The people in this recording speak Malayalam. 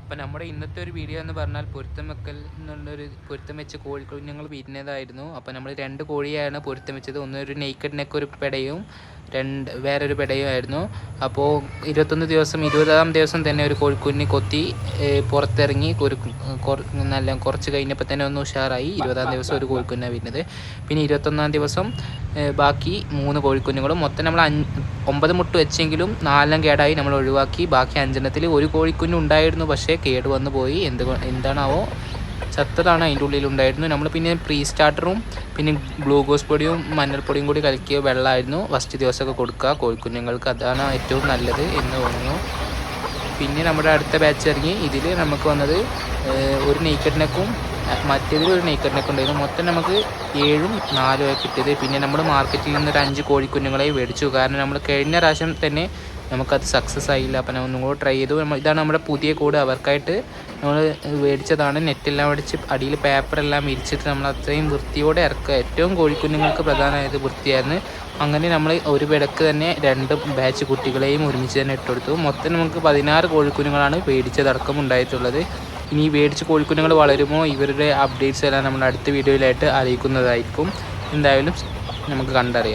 അപ്പം നമ്മുടെ ഇന്നത്തെ ഒരു വീഡിയോ എന്ന് പറഞ്ഞാൽ പൊരുത്തം വെക്കൽ എന്നുള്ളൊരു പൊരുത്തം വെച്ച കോഴിക്കുഞ്ഞുങ്ങൾ വിരിഞ്ഞതായിരുന്നു. അപ്പം നമ്മൾ രണ്ട് കോഴിയാണ് പൊരുത്തം വെച്ചത് ഒന്ന് ഒരു നെയ്ക്കഡ് നെക്ക് ഒരു പെടയും രണ്ട് വേറൊരു പെടയും ആയിരുന്നു. അപ്പോൾ ഇരുപത്തൊന്ന് ദിവസം ഇരുപതാം ദിവസം തന്നെ ഒരു കോഴിക്കുഞ്ഞ് കൊത്തി പുറത്തിറങ്ങി ഒരു നല്ല കുറച്ച് കഴിഞ്ഞപ്പോൾ തന്നെ ഒന്ന് ഉഷാറായി. ഇരുപതാം ദിവസം ഒരു കോഴിക്കുഞ്ഞാണ് വരുന്നത് പിന്നെ ഇരുപത്തൊന്നാം ദിവസം ബാക്കി മൂന്ന് കോഴിക്കുഞ്ഞുങ്ങളും. മൊത്തം നമ്മൾ അഞ്ച് ഒമ്പത് മുട്ട് വെച്ചെങ്കിലും നാലെണ്ണം കേടായി നമ്മൾ ഒഴിവാക്കി. ബാക്കി അഞ്ചെണ്ണത്തിൽ ഒരു കോഴിക്കുഞ്ഞ് ഉണ്ടായിരുന്നു പക്ഷേ കേട് വന്നു പോയി. എന്ത് എന്താണാവോ? ചത്തതാണ് അതിന്റെ ഉള്ളിലുണ്ടായിരുന്നു നമ്മൾ പിന്നെ പ്രീ സ്റ്റാർട്ടറും പിന്നെ ഗ്ലൂക്കോസ് പൊടിയും മഞ്ഞൾപ്പൊടിയും കൂടി കലക്കിയ വെള്ളമായിരുന്നു. ഫസ്റ്റ് ദിവസമൊക്കെ കൊടുക്കുക കോഴിക്കുഞ്ഞുങ്ങൾക്ക്. അതാണ് ഏറ്റവും നല്ലത് എന്ന് തോന്നുന്നു. പിന്നെ നമ്മുടെ അടുത്ത ബാച്ച് ഇറങ്ങി. ഇതിൽ നമുക്ക് വന്നത് ഒരു നെയ്ക്കഡ് നെക്കും മറ്റേതിൽ ഒരു നെയ്ക്കറ്റിനൊക്കെ നെക്ക് ഉണ്ടായിരുന്നു. മൊത്തം നമുക്ക് ഏഴും നാലും ആയി കിട്ടിയത്. പിന്നെ നമ്മൾ മാർക്കറ്റിൽ നിന്ന് ഒരു അഞ്ച് കോഴിക്കുഞ്ഞുങ്ങളെ മേടിച്ചു. കാരണം നമ്മൾ കഴിഞ്ഞ പ്രാവശ്യം തന്നെ നമുക്കത് സക്സസ് ആയില്ല. അപ്പം ഒന്നും കൂടെ ട്രൈ ചെയ്തു. ഇതാണ് നമ്മുടെ പുതിയ കൂട് അവർക്കായിട്ട് നമ്മൾ മേടിച്ചതാണ്. നെറ്റെല്ലാം അടിച്ച് അടിയിൽ പേപ്പറെല്ലാം വിരിച്ചിട്ട് നമ്മൾ അത്രയും വൃത്തിയോടെ ഇറക്കുക. ഏറ്റവും കോഴിക്കുഞ്ഞുങ്ങൾക്ക് പ്രധാനമായത് വൃത്തിയായിരുന്നു. അങ്ങനെ നമ്മൾ ഒരു വിടക്ക് തന്നെ രണ്ട് ബാച്ച് കുട്ടികളെയും ഒരുമിച്ച് തന്നെ ഇട്ടുകൊടുത്തു. മൊത്തം നമുക്ക് പതിനാറ് കോഴിക്കുഞ്ഞുങ്ങളാണ് പേടിച്ചതടക്കം ഉണ്ടായിട്ടുള്ളത്. ഇനി ഈ മേടിച്ച കോഴിക്കുഞ്ഞുങ്ങൾ വളരുമോ? ഇവരുടെ അപ്ഡേറ്റ്സ് എല്ലാം നമ്മൾ അടുത്ത വീഡിയോയിലായിട്ട് അറിയിക്കുന്നതായിരിക്കും. എന്തായാലും നമുക്ക് കണ്ടറിയാം.